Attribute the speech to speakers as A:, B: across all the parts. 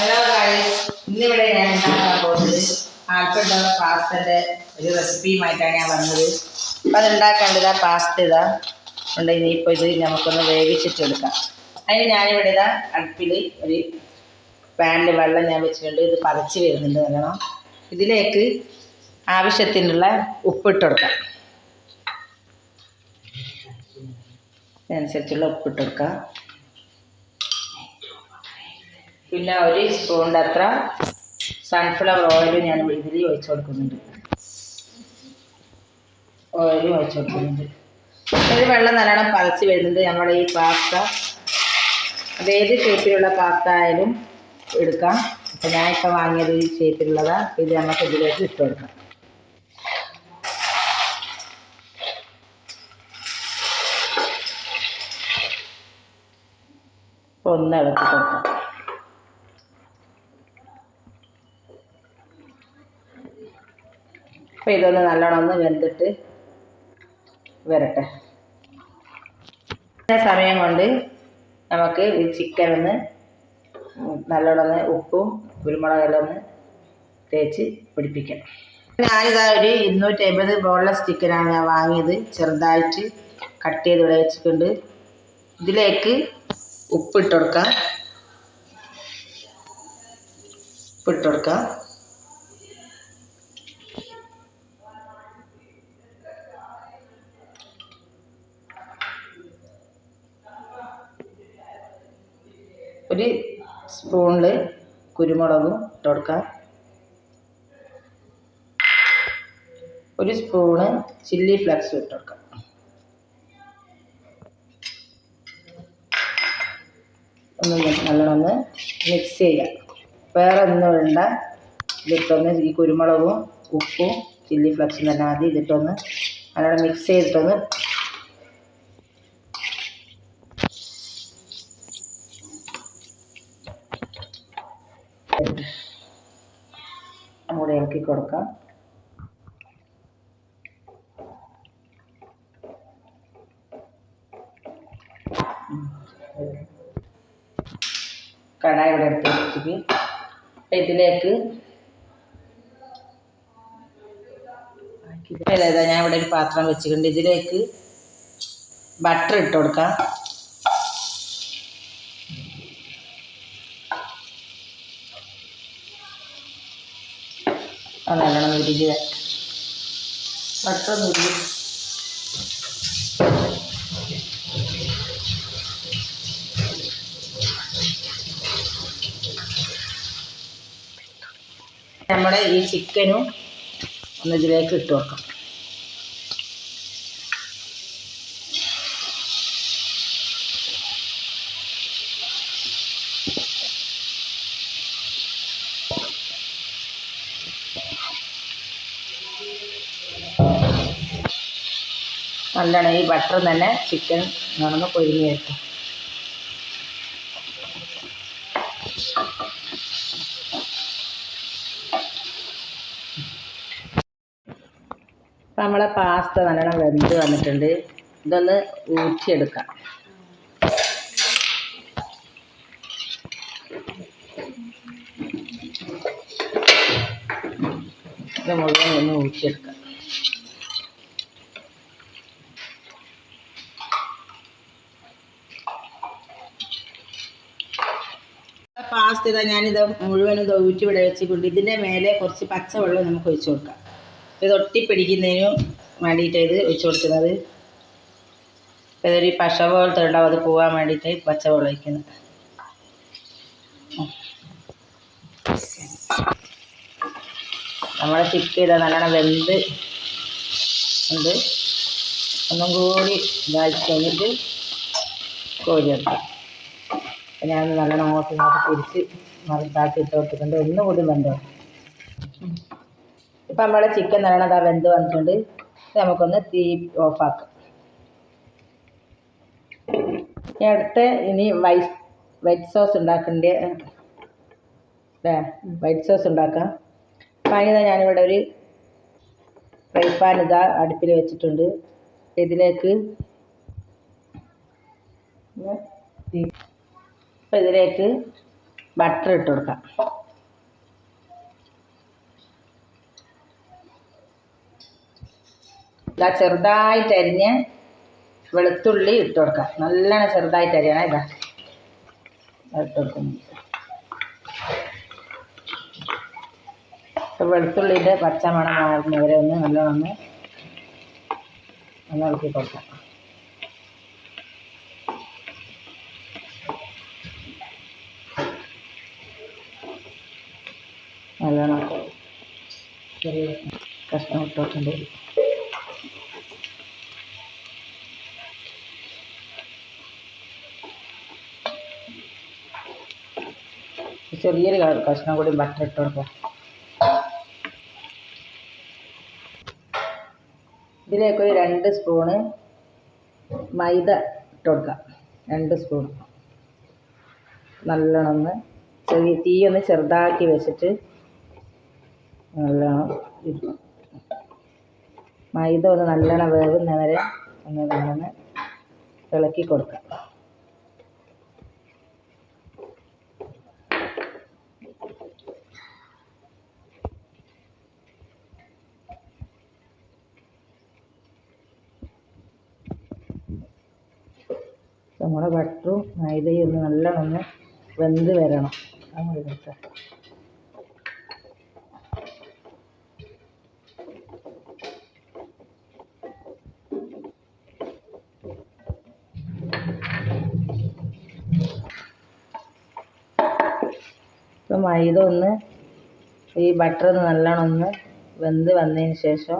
A: Hello guys ഇന്നിവിടെ ഞാൻ ഉണ്ടാക്കാൻ പോകുന്നത് ആൽഫ്രഡ് പാസ്തന്റെ ഒരു റെസിപ്പിയുമായിട്ടാണ് ഞാൻ വന്നത്. അപ്പം അത് ഉണ്ടാക്കേണ്ടത് ആ പാസ്ത ഇതാ. ഉണ്ട് ഇനിയിപ്പോൾ ഇത് നമുക്കൊന്ന് വേവിച്ചിട്ടെടുക്കാം. അതിന് ഞാനിവിടെ ഇതാ അടുപ്പിൽ ഒരു പാനിൽ വെള്ളം ഞാൻ വെച്ചിട്ടുണ്ട്. ഇത് പതച്ച് വരുന്നുണ്ട് നല്ലോണം. ഇതിലേക്ക് ആവശ്യത്തിനുള്ള ഉപ്പിട്ട് കൊടുക്കാം അതിനനുസരിച്ചുള്ള ഉപ്പിട്ട് കൊടുക്കാം പിന്നെ ഒരു സ്പൂണിന്റെ അത്ര സൺഫ്ലവർ ഓയിൽ ഞാൻ ഇതിൽ ഒഴിച്ചു കൊടുക്കുന്നുണ്ട്. ഓയിൽ ഒഴിച്ചു കൊടുക്കുന്നുണ്ട്. ഒരു വെള്ളം നല്ലോണം പതച്ച് വരുന്നുണ്ട്. നമ്മുടെ ഈ പാസ്ത അത് ഏത് ഷേപ്പിലുള്ള പാസ്ത ആയാലും എടുക്കാം. അപ്പം ഞാനിപ്പോൾ വാങ്ങിയത് ഈ ഷേപ്പിലുള്ളതാണ് ഇത് നമുക്ക് ഇതിലേക്ക് ഇട്ട് കൊടുക്കാം. ഒന്ന് ഇളക്കി കൊടുക്കാം. അപ്പോൾ ഇതൊന്ന് നല്ലോണം ഒന്ന് വെന്തിട്ട് വരട്ടെ. സമയം കൊണ്ട് നമുക്ക് ഈ ചിക്കൻ ഒന്ന് നല്ലോണം ഉപ്പും കുരുമുളകെല്ലാം ഒന്ന് തേച്ച് പിടിപ്പിക്കാം. ഞാനിതാ ഒരു ഇരുന്നൂറ്റി അമ്പത് ബോൺലെസ് ചിക്കനാണ് ഞാൻ വാങ്ങിയത്. ചെറുതായിട്ട് കട്ട് ചെയ്ത് ഇവിടെ വെച്ചിട്ടുണ്ട്. ഇതിലേക്ക് ഉപ്പിട്ട് കൊടുക്കാം. ഉപ്പിട്ട് കൊടുക്കാം. ഒരു സ്പൂണിൽ കുരുമുളകും ഇട്ട് ഒരു സ്പൂണ് ചില്ലി ഫ്ലക്സും ഇട്ട് കൊടുക്കാം. ഒന്ന് നല്ലോണം മിക്സ് ചെയ്യാം വേറെ ഒന്നും വേണ്ട ഇതിട്ടൊന്ന് ഈ കുരുമുളകും ഉപ്പും ചില്ലി ഫ്ലക്സും തന്നെ ആദ്യം ഇതിട്ടൊന്ന് നല്ലോണം മിക്സ് ചെയ്തിട്ടൊന്ന് അങ്ങോട്ട് ഇളക്കി കൊടുക്കാം. കടായി ഇവിടെ എടുത്ത് വെച്ചിട്ട് ഇതിലേക്ക് ഇതാ ഞാൻ ഇവിടെ ഒരു പാത്രം വെച്ചിട്ടുണ്ട്. ഇതിലേക്ക് ബട്ടർ ഇട്ട് കൊടുക്കാം. നല്ലോണം ഉരുകി ബട്ടർ ഉരുകി നമ്മുടെ ഈ ചിക്കനും ഒന്ന് ഇതിലേക്ക് ഇട്ട് വെക്കാം. നല്ലോണം ഈ ബട്ടർ തന്നെ ചിക്കൻ നടന്ന് പൊരിഞ്ഞ് വരട്ടെ. അപ്പം നമ്മളെ പാസ്ത നല്ലോണം വെന്ത് വന്നിട്ടുണ്ട്. ഇതൊന്ന് ഊറ്റിയെടുക്കാം. ഇത് മുഴുവൻ ഒന്ന് ഊറ്റിയെടുക്കാം പാസ്ത ഇതാ ഞാനിത് മുഴുവനും ഇത് ഊറ്റി ഇവിടെ വെച്ചിട്ടുണ്ട്. ഇതിന്റെ മേലെ കുറച്ച് പച്ചവെള്ളം നമുക്ക് ഒഴിച്ചു കൊടുക്കാം. ഇത് ഒട്ടിപ്പിടിക്കുന്നതിനും വേണ്ടിയിട്ട് ഇത് ഒഴിച്ചു കൊടുക്കുന്നത്. ഇതൊരു പശ പോലത്തെ ഉണ്ടാവും. അത് പോകാൻ വേണ്ടിയിട്ട് പച്ചവെള്ളം ഒഴിക്കുന്നത് നമ്മളെ ചിക്ക് ഇത് നല്ലോണം വെന്ത് ഉണ്ട് ഒന്നും കൂടി ഇതാക്കി കഴിഞ്ഞിട്ട് കോഴി അപ്പം ഞാൻ നല്ലോണം അങ്ങോട്ടും ഇങ്ങോട്ട് തിരിച്ച് മറിച്ചാക്കി ഇട്ട് കൊടുത്തിട്ടുണ്ട്. ഒന്നും കൂടി വെന്തോ. ഇപ്പം നമ്മളെ ചിക്കൻ നല്ലോണം അതാ വെന്ത് വന്നിട്ടുണ്ട്. നമുക്കൊന്ന് തീ ഓഫാക്കാം. അടുത്ത് ഇനി വൈറ്റ് വൈറ്റ് സോസ് ഉണ്ടാക്കേണ്ട അല്ലേ വൈറ്റ് സോസ് ഉണ്ടാക്കാം. അപ്പം അതിന് ഞാനിവിടെ ഒരു ഫ്രൈ പാൻ ഇതാ അടുപ്പിൽ വെച്ചിട്ടുണ്ട്. ഇതിലേക്ക് അപ്പം ഇതിലേക്ക് ബട്ടർ ഇട്ട് കൊടുക്കാം. ഇതാ ചെറുതായിട്ട് അരിഞ്ഞ് വെളുത്തുള്ളി ഇട്ട് കൊടുക്കാം. നല്ലോണം ചെറുതായിട്ട് അരിയണം ഇതാ ഇട്ട് കൊടുക്കുന്നു ഇപ്പം വെളുത്തുള്ളിന്റെ പച്ചമണം മാറുന്നവരെ ഒന്ന് നല്ലോണം ഒന്ന് ഒന്ന് ഇളക്കി കൊടുക്കാം. നല്ലോണം ചെറിയ കഷ്ണം ഇട്ടോട്ടുണ്ട്. ചെറിയൊരു കഷ്ണം കൂടി ബട്ടർ ഇട്ട് കൊടുക്കാം. ഇതിലേക്ക് ഒരു രണ്ട് സ്പൂണ് മൈദ ഇട്ട് കൊടുക്കാം. രണ്ട് സ്പൂൺ നല്ലോണം ഒന്ന് ചെറിയ തീ ഒന്ന് ചെറുതാക്കി വെച്ചിട്ട് ഇട്ട് മൈദ ഒന്ന് നല്ലോണം വേവുന്നവരെ ഒന്ന് നല്ലോണം ഇളക്കി കൊടുക്കാം. നമ്മുടെ ബട്ടറും മൈദയും ഒന്ന് നല്ലോണം ഒന്ന് വെന്ത് വരണം. അങ്ങനെ കൊടുക്കാം മൈദ ഒന്ന് ഈ ബട്ടർ ഒന്ന് നല്ലോണം ഒന്ന് വെന്ത് വന്നതിന് ശേഷം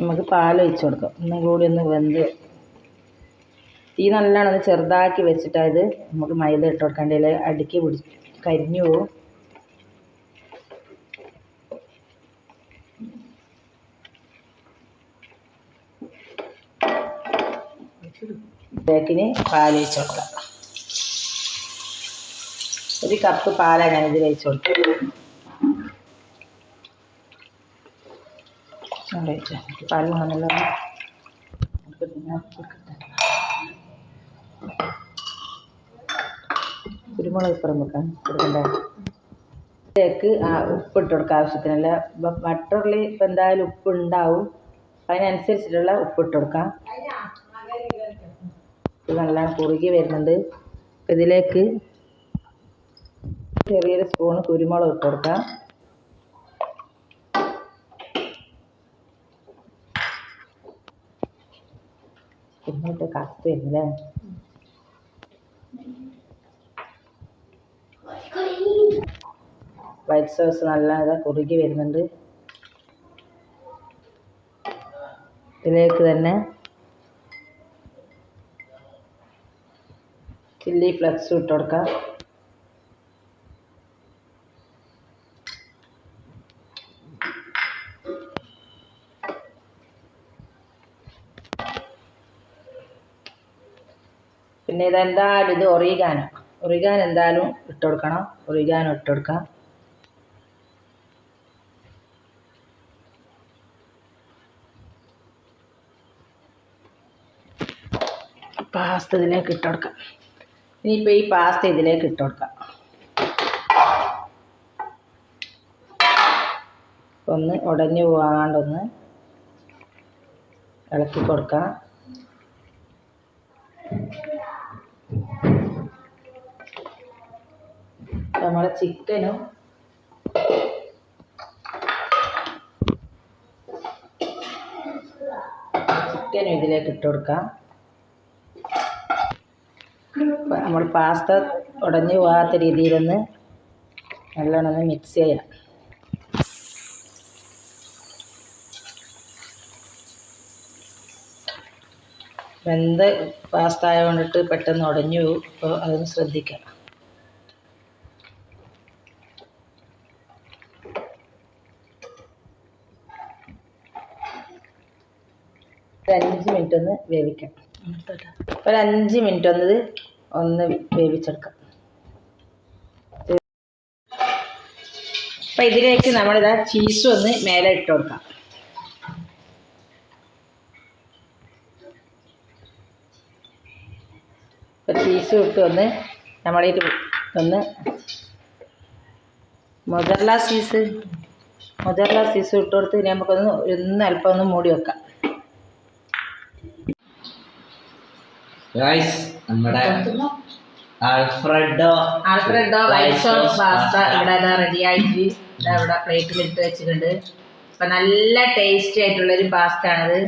A: നമുക്ക് പാൽ ഒഴിച്ച് കൊടുക്കാം. ഒന്നും കൂടി ഒന്ന് വെന്ത് തീ നല്ലോണം ഒന്ന് ചെറുതാക്കി വെച്ചിട്ടത് നമുക്ക് മൈദ ഇട്ട് കൊടുക്കേണ്ടതിൽ അടുക്കി പിടി കരിഞ്ഞു പോവും. ബേക്കിന് പാൽ ഒഴിച്ച് കൊടുക്കാം. ഒരു കപ്പ് പാലാണ് ഞാൻ ഇതിൽ ഒഴിച്ച് കൊടുത്തത് പാൽ കൊടുക്കട്ടെ. കുരുമുളക് ഇപ്പുറം വെക്കാൻ കൊടുക്കണ്ടേ? ഇതിലേക്ക് ആ ഉപ്പിട്ട് കൊടുക്കുക ആവശ്യത്തിനല്ല. ബട്ടറിൽ ഇപ്പം എന്തായാലും ഉപ്പ് ഉണ്ടാവും. അതിനനുസരിച്ചിട്ടുള്ള ഉപ്പിട്ട് കൊടുക്കാം. ഇത് നല്ല കുറുകി വരുന്നുണ്ട്. ഇതിലേക്ക് ചെറിയൊരു സ്പൂൺ കുരുമുളക് ഇട്ട് കൊടുക്കാം. കുരുമുളക് കത്ത് വരുന്നില്ലേ? വൈറ്റ് സോസ് നല്ല കുറുകി വരുന്നുണ്ട്. ഇതിലേക്ക് തന്നെ ചില്ലി ഫ്ലക്സ് ഇട്ട് കൊടുക്കാം. പിന്നെ ഇതെന്തായാലും ഇത് ഒറിഗാനോ. ഒറിഗാൻ എന്തായാലും ഇട്ട് കൊടുക്കണം. ഒറിഗാനോ ഇട്ട് കൊടുക്കാം. പാസ്ത ഇതിലേക്ക് ഇട്ട് കൊടുക്കാം. ഇനിയിപ്പോൾ ഈ പാസ്ത ഇതിലേക്ക് ഇട്ട് കൊടുക്കാം. ഒന്ന് ഉടഞ്ഞു പോകാണ്ടൊന്ന് ഇളക്കി കൊടുക്കാം. നമ്മുടെ ചിക്കനും ചിക്കനും ഇതിലേക്ക് ഇട്ട് കൊടുക്കാം. നമ്മൾ പാസ്ത ഉടഞ്ഞു പോകാത്ത രീതിയിലൊന്ന് നല്ലോണം ഒന്ന് മിക്സ് ചെയ്യാം. വെന്ത പാസ്ത ആയതുകൊണ്ടിട്ട് പെട്ടെന്ന് ഉടഞ്ഞു പോകും. അപ്പോൾ അതൊന്ന് ശ്രദ്ധിക്കാം. ഒരു അഞ്ച് മിനിറ്റ് ഒന്ന് വേവിക്കാം. ഒരു അഞ്ച് മിനിറ്റ് ഒന്ന് ഒന്ന് വേവിച്ചെടുക്കാം. അപ്പൊ ഇതിലേക്ക് നമ്മളിതാ ചീസ് ഒന്ന് മേലെ ഇട്ട് കൊടുക്കാം. അപ്പോൾ ചീസ് ഇട്ട് ഒന്ന് നമ്മളീ ഒന്ന് മുതർല ചീസ് മുതർല ചീസ് ഇട്ട് കൊടുത്ത് നമുക്കൊന്ന് ഒന്ന് അല്പം ഒന്ന് മൂടി വെക്കാം.
B: ഗൈസ് നമ്മുടെ Alfredo
A: Alfredo white sauce pasta ഇവിടെ ഇതാ റെഡി ആയിട്ട് ഇതാ ഇവിടെ പ്ലേറ്റിൽ ഇട്ട് വെച്ചിട്ടുണ്ട്. അപ്പൊ നല്ല ടേസ്റ്റി ആയിട്ടുള്ള ഒരു പാസ്ത ആണിത്.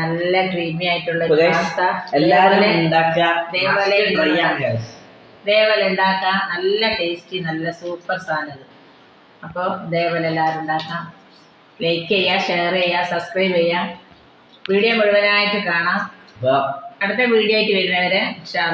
A: നല്ല ക്രീമി ആയിട്ടുള്ള പാസ്ത
B: എല്ലാവരും
A: ഇതേപോലെ-. ഉണ്ടാക്കാം നല്ല ടേസ്റ്റി നല്ല സൂപ്പർ സാധനം ഇത്. അപ്പോൾ ഇതേപോലെ എല്ലാവരും ഉണ്ടാക്കാം. ലൈക്ക് ചെയ്യുക ഷെയർ ചെയ്യുക സബ്സ്ക്രൈബ് ചെയ്യുക. വീഡിയോ മുഴുവനായിട്ട് കാണാം. അടുത്ത വീഡിയോ ആയിട്ട് വരുന്നവരെ ഇൻഷാ